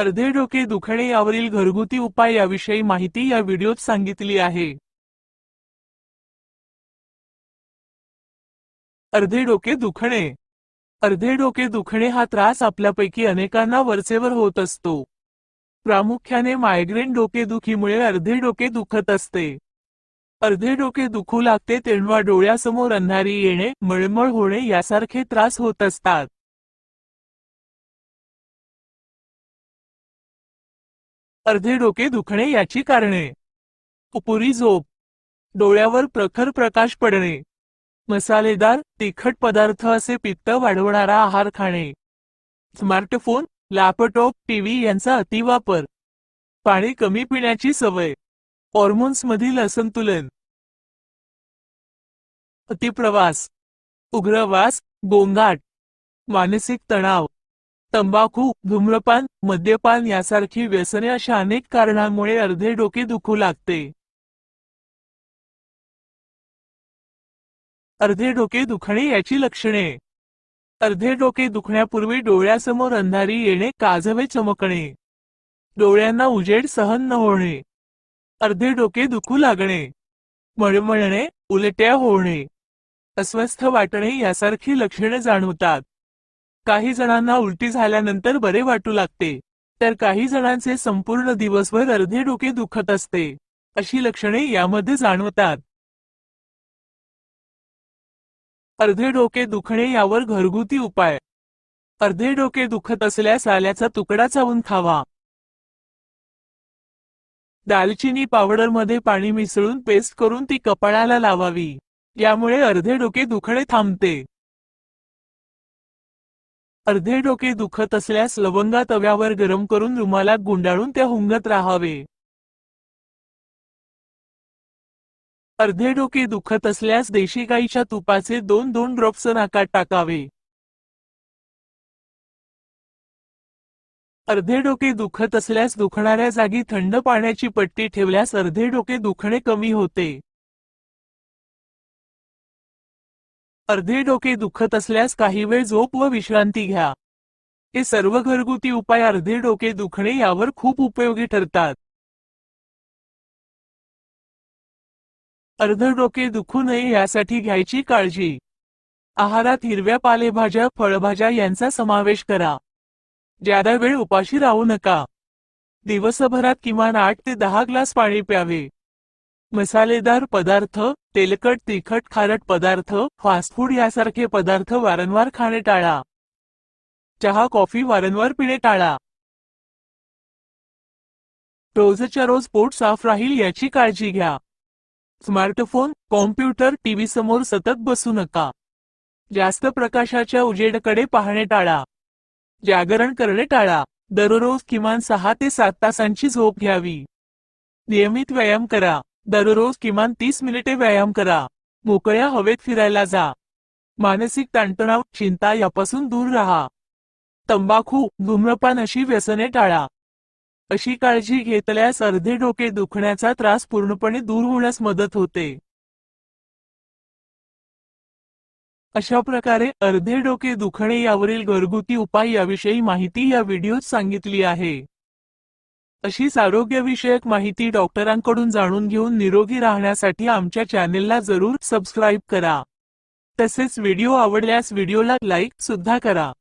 अर्धे डोके दुखणे यावरील घरगुती उपाय याविषयी माहिती या व्हिडिओत सांगितली आहे. अर्धे डोके दुखणे. अर्धे डोके दुखणे हा त्रास आपल्यापैकी अनेकांना वरचेवर होत असतो. प्रामुख्याने मायग्रेन डोकेदुखीमुळे अर्धे डोके दुखत असते. अर्धे डोके दुखू लागते तेव्हा डोळ्यासमोर अंधारी येणे मळमळ होणे यासारखे त्रास होत असतात. अर्धे डोके दुखणे याची कारणे. अपुरी झोप. डोळ्यावर प्रखर प्रकाश पडणे. मसालेदार तिखट पदार्थ असे पित्त वाढवणारा आहार खाणे. स्मार्टफोन लॅपटॉप टीव्ही यांचा अतिवापर. पाणी कमी पिण्याची सवय. हॉर्मोन्स मधील असंतुलन. अतिप्रवास. उग्रवास गोंगाट. मानसिक तणाव. तंबाखू धूम्रपान मद्यपान यासारखी व्यसने अशा अनेक कारणांमुळे अर्धे डोके दुखू लागते. अर्धे डोके दुखणे याची लक्षणे. अर्धे डोके दुखण्यापूर्वी डोळ्यासमोर अंधारी येणे काजवे चमकणे. डोळ्यांना उजेड सहन न होणे. अर्धे डोके दुखू लागणे. मळमळणे उलट्या होणे. अस्वस्थ वाटणे यासारखी लक्षणे जाणवतात. काही जणांना उलटी झाल्यानंतर बरे वाटू लागते. तर काही जणांचे संपूर्ण दिवसभर अर्धे डोके दुखत असते. अशी लक्षणे यामध्ये जाणवतात. अर्धे डोके दुखणे यावर घरगुती उपाय. अर्धे डोके दुखत असल्यास आल्याचा तुकडा चावून खावा. दालचिनी पावडरमध्ये पाणी मिसळून पेस्ट करून ती कपाळाला लावावी. यामुळे अर्धे डोके दुखणे थांबते. अर्धे डोके दुखत असल्यास लवंगा तव्यावर गरम करून रुमालात गुंडाळून त्या हुंगत राहावे. अर्धे डोके दुखत असल्यास देशी गाईच्या तुपाचे दोन दोन ड्रॉप्स नाकात टाकावे. अर्धे डोके दुखत असल्यास दुखणाऱ्या जागी थंड पाण्याची पट्टी ठेवल्यास अर्धे डोके दुखणे कमी होते. अर्धे डोके दुखत असल्यास काही वेळ झोप व विश्रांती घ्या. हे सर्व घरगुती उपाय अर्धे डोके दुखणे यावर खूप उपयोगी ठरतात. अर्ध डोके दुखू नये यासाठी घ्यायची काळजी. आहारात हिरव्या पालेभाज्या फळभाज्या यांचा समावेश करा. ज्यादा वेळ उपाशी राहू नका. दिवसभरात किमान आठ ते दहा ग्लास पाणी प्यावे. मसालेदार पदार्थ तेलकट तिखट खारट पदार्थ फास्ट फूड यासारखे पदार्थ वारंवार खाणे टाळा. चहा कॉफी वारंवार पिणे टाळा. रोजच्या रोज पोट साफ राहील याची काळजी घ्या. स्मार्टफोन कॉम्प्युटर टीव्ही समोर सतत बसू नका. जास्त प्रकाशाच्या उजेडकडे पाहणे टाळा. जागरण करणे टाळा. दररोज किमान सहा ते सात तासांची झोप घ्यावी. नियमित व्यायाम करा. दररोज किमान तीस मिनिटे व्यायाम करा. मोकळ्या हवेत फिरायला जा. मानसिक ताणतणाव चिंता यापासून दूर राहा. तंबाखू धूम्रपान अशी व्यसने टाळा. अशी काळजी घेतल्यास अर्धे डोके दुखण्याचा त्रास पूर्णपणे दूर होण्यास मदत होते. अशा प्रकारे अर्धे डोके दुखणे यावरील घरगुती उपाय याविषयी माहिती या व्हिडिओत सांगितली आहे. अशीच आरोग्यविषयक माहिती डॉक्टरांकडून जाणून घेऊन निरोगी राहण्यासाठी आमच्या चॅनेलला जरूर सबस्क्राईब करा. तसेच व्हिडिओ आवडल्यास व्हिडिओला लाईक सुद्धा करा.